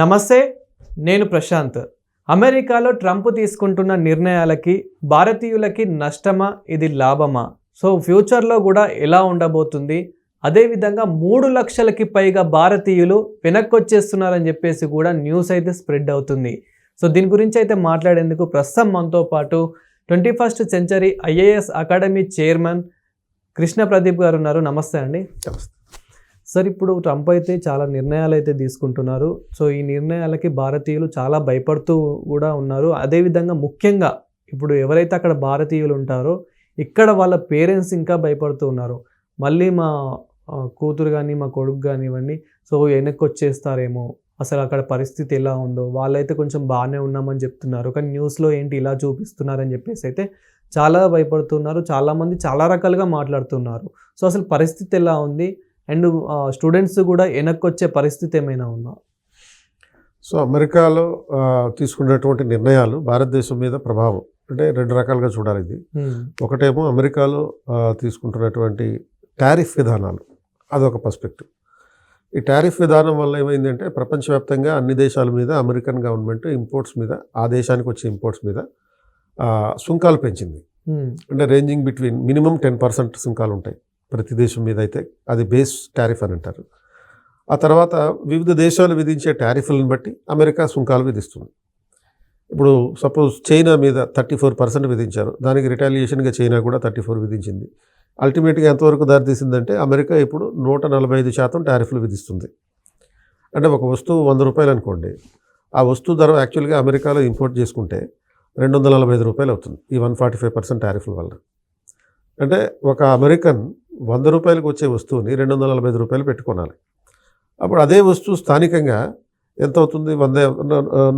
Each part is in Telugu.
నమస్తే నేను ప్రశాంత్. అమెరికాలో ట్రంప్ తీసుకుంటున్న నిర్ణయాలకి భారతీయులకి నష్టమా ఇది లాభమా? సో ఫ్యూచర్లో కూడా ఎలా ఉండబోతుంది? అదేవిధంగా మూడు లక్షలకి పైగా భారతీయులు వెనక్కి వచ్చేస్తున్నారని చెప్పేసి కూడా న్యూస్ అయితే స్ప్రెడ్ అవుతుంది. సో దీని గురించి అయితే మాట్లాడేందుకు ప్రస్తుతం మనతో పాటు twenty first century IAS academy chairman Krishna Pradeep garu ఉన్నారు. నమస్తే అండి. నమస్తే. సార్ ఇప్పుడు ట్రంప్ అయితే చాలా నిర్ణయాలు అయితే తీసుకుంటున్నారు. సో ఈ నిర్ణయాలకి భారతీయులు చాలా భయపడుతూ కూడా ఉన్నారు. అదేవిధంగా ముఖ్యంగా ఇప్పుడు ఎవరైతే అక్కడ భారతీయులు ఉంటారో ఇక్కడ వాళ్ళ పేరెంట్స్ ఇంకా భయపడుతూ ఉన్నారు. మళ్ళీ మా కూతురు కానీ మా కొడుకు కానివ్వండి సో వెనక్కి వచ్చేస్తారేమో. అసలు అక్కడ పరిస్థితి ఎలా ఉందో వాళ్ళైతే కొంచెం బాగానే ఉన్నామని చెప్తున్నారు. కానీ న్యూస్లో ఏంటి ఇలా చూపిస్తున్నారని చెప్పేసి అయితే చాలా భయపడుతున్నారు. చాలామంది చాలా రకాలుగా మాట్లాడుతున్నారు. సో అసలు పరిస్థితి ఎలా ఉంది? అండ్ స్టూడెంట్స్ కూడా వెనక్కి వచ్చే పరిస్థితి ఏమైనా ఉందా? సో అమెరికాలో తీసుకున్నటువంటి నిర్ణయాలు భారతదేశం మీద ప్రభావం. అంటే రెండు రకాలుగా చూడాలి ఇది. ఒకటేమో అమెరికాలో తీసుకుంటున్నటువంటి టారిఫ్ విధానాలు. అదొక పర్స్పెక్టివ్. ఈ టారిఫ్ విధానం వల్ల ఏమైందంటే ప్రపంచవ్యాప్తంగా అన్ని దేశాల మీద అమెరికన్ గవర్నమెంట్ ఇంపోర్ట్స్ మీద ఆ దేశానికి వచ్చే ఇంపోర్ట్స్ మీద సుంకాలు పెంచింది. అంటే ranging between minimum ten percent సుంకాలు ఉంటాయి ప్రతి దేశం మీద అయితే అది బేస్ టారిఫ్ అని అంటారు. ఆ తర్వాత వివిధ దేశాలు విధించే టారిఫ్లను బట్టి అమెరికా సుంకాలు విధిస్తుంది. ఇప్పుడు సపోజ్ చైనా మీద థర్టీ ఫోర్ పర్సెంట్ విధించారు. దానికి రిటాలియేషన్గా చైనా కూడా థర్టీ ఫోర్ విధించింది. అల్టిమేట్గా ఎంతవరకు దారితీసిందంటే అమెరికా ఇప్పుడు నూట నలభై ఐదు శాతం టారిఫ్లు విధిస్తుంది. అంటే ఒక వస్తువు వంద రూపాయలు అనుకోండి. ఆ వస్తువు ధర యాక్చువల్గా అమెరికాలో ఇంపోర్ట్ చేసుకుంటే రెండు వందల నలభై ఐదు రూపాయలు అవుతుంది. ఈ వన్ ఫార్టీ ఫైవ్ పర్సెంట్ టారిఫ్ల వల్ల. అంటే ఒక అమెరికన్ వంద రూపాయలకు వచ్చే వస్తువుని రెండు వందల నలభై ఐదు రూపాయలు పెట్టుకోనాలి అప్పుడు అదే వస్తువు స్థానికంగా ఎంత అవుతుంది వంద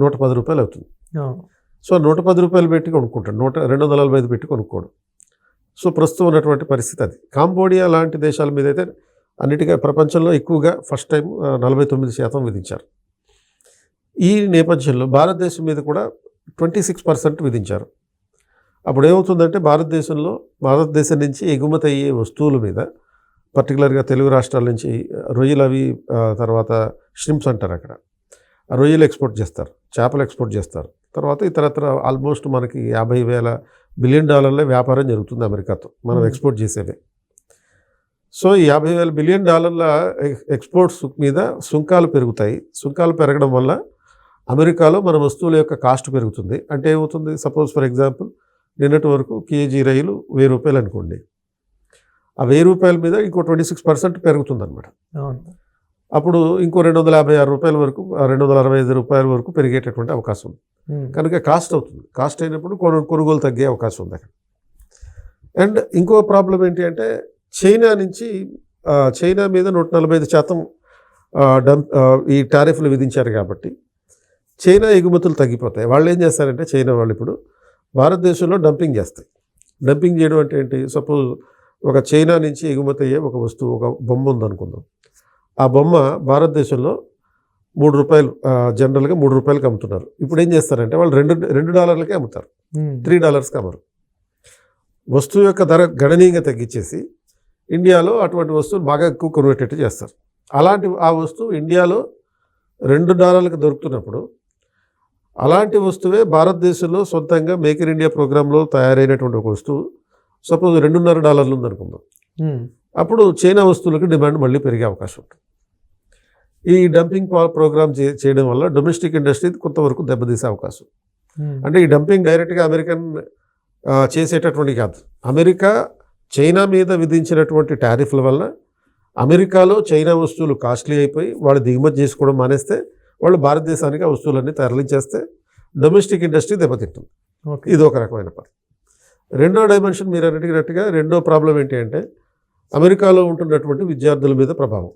నూట పది రూపాయలు అవుతుంది. సో నూట పది రూపాయలు పెట్టి కొనుక్కుంటాడు. నూట రెండు వందల నలభై ఐదు పెట్టి కొనుక్కోడు. సో ప్రస్తుతం ఉన్నటువంటి పరిస్థితి అది. కాంబోడియా లాంటి దేశాల మీద అయితే అన్నిటిగా ప్రపంచంలో ఎక్కువగా ఫస్ట్ టైం నలభై తొమ్మిది శాతం విధించారు. ఈ నేపథ్యంలో భారతదేశం మీద కూడా ట్వంటీ సిక్స్ పర్సెంట్ విధించారు. అప్పుడు ఏమవుతుందంటే భారతదేశంలో భారతదేశం నుంచి ఎగుమతి అయ్యే వస్తువుల మీద పర్టికులర్గా తెలుగు రాష్ట్రాల నుంచి రొయ్యలు అవి తర్వాత షింప్స్ అంటారు అక్కడ. ఆ రొయ్యలు ఎక్స్పోర్ట్ చేస్తారు చేపలు ఎక్స్పోర్ట్ చేస్తారు. తర్వాత ఇతరత్ర ఆల్మోస్ట్ మనకి యాభై వేల బిలియన్ డాలర్ల వ్యాపారం జరుగుతుంది అమెరికాతో మనం Hmm. ఎక్స్పోర్ట్ చేసేవే. సో ఈ యాభై వేల బిలియన్ డాలర్ల ఎక్- ఎక్స్పోర్ట్స్ మీద సుంకాలు పెరుగుతాయి. సుంకాలు పెరగడం వల్ల అమెరికాలో మన వస్తువుల యొక్క కాస్ట్ పెరుగుతుంది. అంటే ఏమవుతుంది? సపోజ్ ఫర్ ఎగ్జాంపుల్ నిన్నటి వరకు కేజీ రైలు వెయ్యి రూపాయలు అనుకోండి. ఆ వెయ్యి రూపాయల మీద ఇంకో ట్వంటీ సిక్స్ పర్సెంట్ పెరుగుతుంది అనమాట అవును. అప్పుడు ఇంకో రెండు వందల యాభై ఆరు రూపాయల వరకు రెండు వందల అరవై ఐదు రూపాయల వరకు పెరిగేటటువంటి అవకాశం ఉంది. కనుక కాస్ట్ అవుతుంది. కాస్ట్ అయినప్పుడు కొను కొనుగోలు తగ్గే అవకాశం ఉంది అక్కడ. అండ్ ఇంకో ప్రాబ్లం ఏంటి అంటే చైనా నుంచి చైనా మీద నూట నలభై ఐదు శాతం ఆ, డం- ఆ, ఈ టారిఫ్లు విధించారు కాబట్టి చైనా ఎగుమతులు తగ్గిపోతాయి. వాళ్ళు ఏం చేస్తారంటే చైనా వాళ్ళు ఇప్పుడు భారతదేశంలో డంపింగ్ చేస్తాయి. డంపింగ్ చేయడం అంటే ఏంటి? సపోజ్ ఒక చైనా నుంచి ఎగుమతి అయ్యే ఒక వస్తువు ఒక బొమ్మ ఉందనుకుందాం. ఆ బొమ్మ భారతదేశంలో మూడు రూపాయలు జనరల్గా మూడు రూపాయలకి అమ్ముతున్నారు. ఇప్పుడు ఏం చేస్తారంటే వాళ్ళు రెండు రెండు డాలర్లకే అమ్ముతారు. త్రీ డాలర్స్కి అమ్మరు. వస్తువు యొక్క ధర గణనీయంగా తగ్గించేసి ఇండియాలో అటువంటి వస్తువులు బాగా ఎక్కువ కొనుగోటట్టు చేస్తారు. అలాంటి ఆ వస్తువు ఇండియాలో రెండు డాలర్లకు దొరుకుతున్నప్పుడు అలాంటి వస్తువే భారతదేశంలో సొంతంగా మేక్ ఇన్ ఇండియా ప్రోగ్రాంలో తయారైనటువంటి ఒక వస్తువు. సపోజ్ రెండున్నర డాలర్లు ఉందనుకుందాం. అప్పుడు చైనా వస్తువులకు డిమాండ్ మళ్ళీ పెరిగే అవకాశం ఉంటుంది. ఈ డంపింగ్ ప్రోగ్రామ్ చేయడం వల్ల డొమెస్టిక్ ఇండస్ట్రీ కొంతవరకు దెబ్బతీసే అవకాశం. అంటే ఈ డంపింగ్ డైరెక్ట్గా అమెరికన్ చేసేటటువంటి కాదు. అమెరికా చైనా మీద విధించినటువంటి టారిఫ్ల వల్ల అమెరికాలో చైనా వస్తువులు కాస్ట్లీ అయిపోయి వాళ్ళు దిగుమతి చేసుకోవడం మానేస్తే వాళ్ళు భారతదేశానికి ఆ వస్తువులన్నీ తరలించేస్తే డొమెస్టిక్ ఇండస్ట్రీ దెబ్బతింటుంది. ఇది ఒక రకమైన పని రెండో డైమెన్షన్ మీరు అన్నట్టుగా రెండో ప్రాబ్లం ఏంటి అంటే అమెరికాలో ఉంటున్నటువంటి విద్యార్థుల మీద ప్రభావం.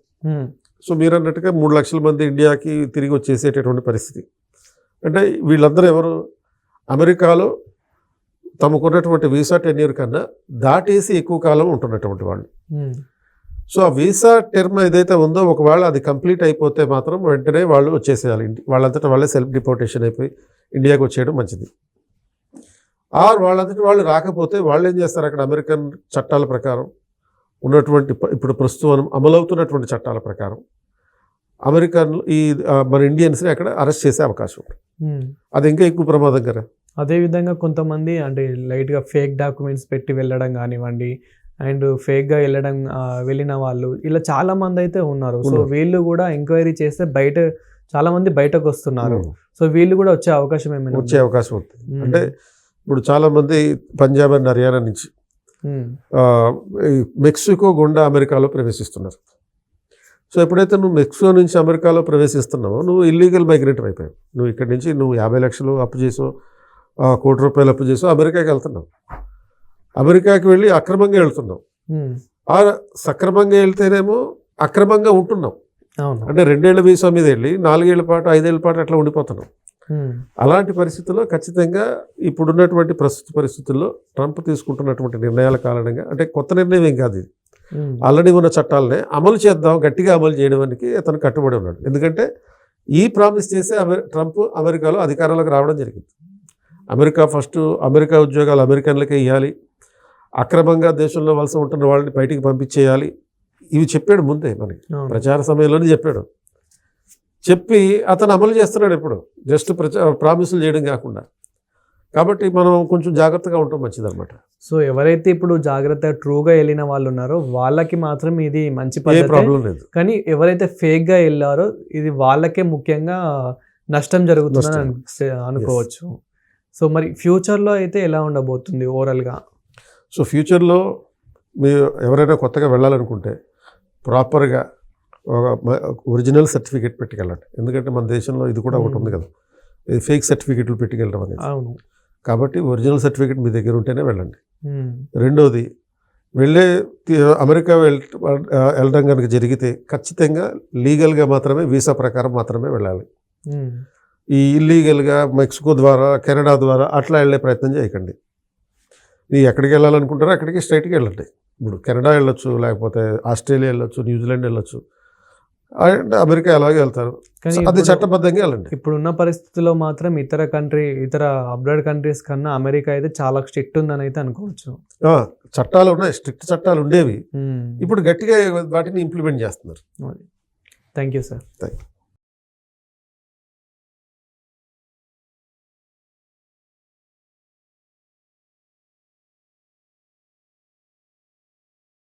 సో మీరు అన్నట్టుగా మూడు లక్షల మంది ఇండియాకి తిరిగి వచ్చేసేటటువంటి పరిస్థితి అంటే వీళ్ళందరూ ఎవరు అమెరికాలో తమకున్నటువంటి వీసా టెన్యూర్ కన్నా దాటేసి ఎక్కువ కాలం ఉంటున్నటువంటి వాళ్ళు. సో ఆ వీసా టర్మ్ ఏదైతే ఉందో ఒకవేళ అది కంప్లీట్ అయిపోతే మాత్రం వెంటనే వాళ్ళు వచ్చేసేయాలి. ఇంటి వాళ్ళంతటా వాళ్ళే సెల్ఫ్ డిపోర్టేషన్ అయిపోయి ఇండియాకి వచ్చేయడం మంచిది. ఆర్ వాళ్ళంతటి వాళ్ళు రాకపోతే వాళ్ళు ఏం చేస్తారు? అక్కడ అమెరికన్ చట్టాల ప్రకారం ఉన్నటువంటి ఇప్పుడు ప్రస్తుతం అమలవుతున్నటువంటి చట్టాల ప్రకారం అమెరికన్లు ఈ మన ఇండియన్స్ని అక్కడ అరెస్ట్ చేసే అవకాశం. అది ఇంకా ఎక్కువ ప్రమాదం కదా. అదే విధంగా కొంతమంది అంటే లైట్గా ఫేక్ డాక్యుమెంట్స్ పెట్టి వెళ్ళడం కానివ్వండి అండ్ ఫేక్గా వెళ్ళడం వెళ్ళిన వాళ్ళు ఇలా చాలా మంది అయితే ఉన్నారు. సో. వీళ్ళు కూడా ఎంక్వైరీ చేస్తే బయట చాలా మంది బయటకు వస్తున్నారు. సో వీళ్ళు కూడా వచ్చే అవకాశం ఏమైనా వచ్చే? అవకాశం ఉంది. అంటే ఇప్పుడు చాలా మంది పంజాబ్ అండ్ హర్యానా నుంచి మెక్సికో గుండా అమెరికాలో ప్రవేశిస్తున్నారు. సో ఎప్పుడైతే నువ్వు మెక్సికో నుంచి అమెరికాలో ప్రవేశిస్తున్నావో నువ్వు ఇల్లీగల్ మైగ్రేటర్ అయిపోయావు. నువ్వు ఇక్కడి నుంచి నువ్వు యాభై లక్షలు అప్పు చేసో కోటి రూపాయలు అప్పు చేసో అమెరికాకి వెళ్తున్నావు. అమెరికాకి వెళ్ళి అక్రమంగా. ఆ సక్రమంగా వెళ్తేనేమో అక్రమంగా ఉంటున్నావు అవును. అంటే రెండేళ్ళ వీసా మీద వెళ్ళి నాలుగేళ్ళ పాటు ఐదేళ్ళ పాటు అట్లా ఉండిపోతున్నావు ఉమ్. అలాంటి పరిస్థితుల్లో ఖచ్చితంగా ఇప్పుడున్నటువంటి ప్రస్తుత పరిస్థితుల్లో ట్రంప్ తీసుకుంటున్నటువంటి నిర్ణయాల కారణంగా అంటే కొత్త నిర్ణయం ఏం కాదు ఇది. ఆల్రెడీ ఉన్న చట్టాలనే అమలు చేద్దాం గట్టిగా అమలు చేయడానికి అతను కట్టుబడి ఉన్నాడు. ఎందుకంటే ఈ ప్రామిస్ చేసే అమె ట్రంప్ అమెరికాలో అధికారంలోకి రావడం జరిగింది. అమెరికా ఫస్ట్ అమెరికా ఉద్యోగాలు అమెరికన్లకే ఇవ్వాలి అక్రమంగా దేశంలో వలస ఉంటున్న వాళ్ళని బయటికి పంపించేయాలి. ఇవి చెప్పాడు ముందే మనకి. ప్రచార సమయంలోనే చెప్పాడు. చెప్పి అతను అమలు చేస్తున్నాడు ఇప్పుడు. జస్ట్ ప్రచా ప్రామిసులు చేయడం కాకుండా. కాబట్టి మనం కొంచెం జాగ్రత్తగా ఉంటాం మంచిదన్నమాట. సో ఎవరైతే ఇప్పుడు జాగ్రత్త ట్రూగా వెళ్ళిన వాళ్ళు ఉన్నారో వాళ్ళకి మాత్రం ఇది మంచి ప్రాబ్లం లేదు. కానీ ఎవరైతే ఫేక్గా వెళ్ళారో ఇది వాళ్ళకే ముఖ్యంగా నష్టం జరుగుతుందని అనుకోవచ్చు. సో మరి ఫ్యూచర్లో అయితే ఎలా ఉండబోతుంది ఓవరాల్గా సో ఫ్యూచర్లో మీరు ఎవరైనా కొత్తగా వెళ్ళాలనుకుంటే ప్రాపర్గా ఒక ఒరిజినల్ సర్టిఫికేట్ పెట్టుకెళ్ళండి. ఎందుకంటే మన దేశంలో ఇది కూడా ఒకటి ఉంది కదా. ఇది ఫేక్ సర్టిఫికేట్లు పెట్టుకెళ్ళడం అనేది. అవును. కాబట్టి ఒరిజినల్ సర్టిఫికేట్ మీ దగ్గర ఉంటేనే వెళ్ళండి. రెండోది వెళ్ళే అమెరికా వెళ్ వెళ్ళడం కనుక జరిగితే ఖచ్చితంగా లీగల్గా మాత్రమే వీసా ప్రకారం మాత్రమే వెళ్ళాలి. ఈ ఇల్లీగల్గా మెక్సికో ద్వారా కెనడా ద్వారా అట్లా వెళ్ళే ప్రయత్నం చేయకండి. ఈ ఎక్కడికి వెళ్ళాలనుకుంటారో అక్కడికి స్ట్రైట్గా వెళ్ళండి. ఇప్పుడు కెనడా వెళ్ళొచ్చు లేకపోతే ఆస్ట్రేలియా వెళ్ళొచ్చు న్యూజిలాండ్ వెళ్ళొచ్చు. అండ్ అమెరికా అలాగే వెళ్తారు. అది చట్టబద్ధంగా వెళ్ళండి. ఇప్పుడున్న పరిస్థితుల్లో మాత్రం ఇతర కంట్రీ ఇతర అబ్రాడ్ కంట్రీస్ కన్నా అమెరికా అయితే చాలా స్ట్రిక్ట్ ఉందని అయితే అనుకోవచ్చు. చట్టాలు ఉన్నాయి. స్ట్రిక్ట్ చట్టాలు ఉండేవి. ఇప్పుడు గట్టిగా వాటిని ఇంప్లిమెంట్ చేస్తున్నారు. Thank you sir. Thank you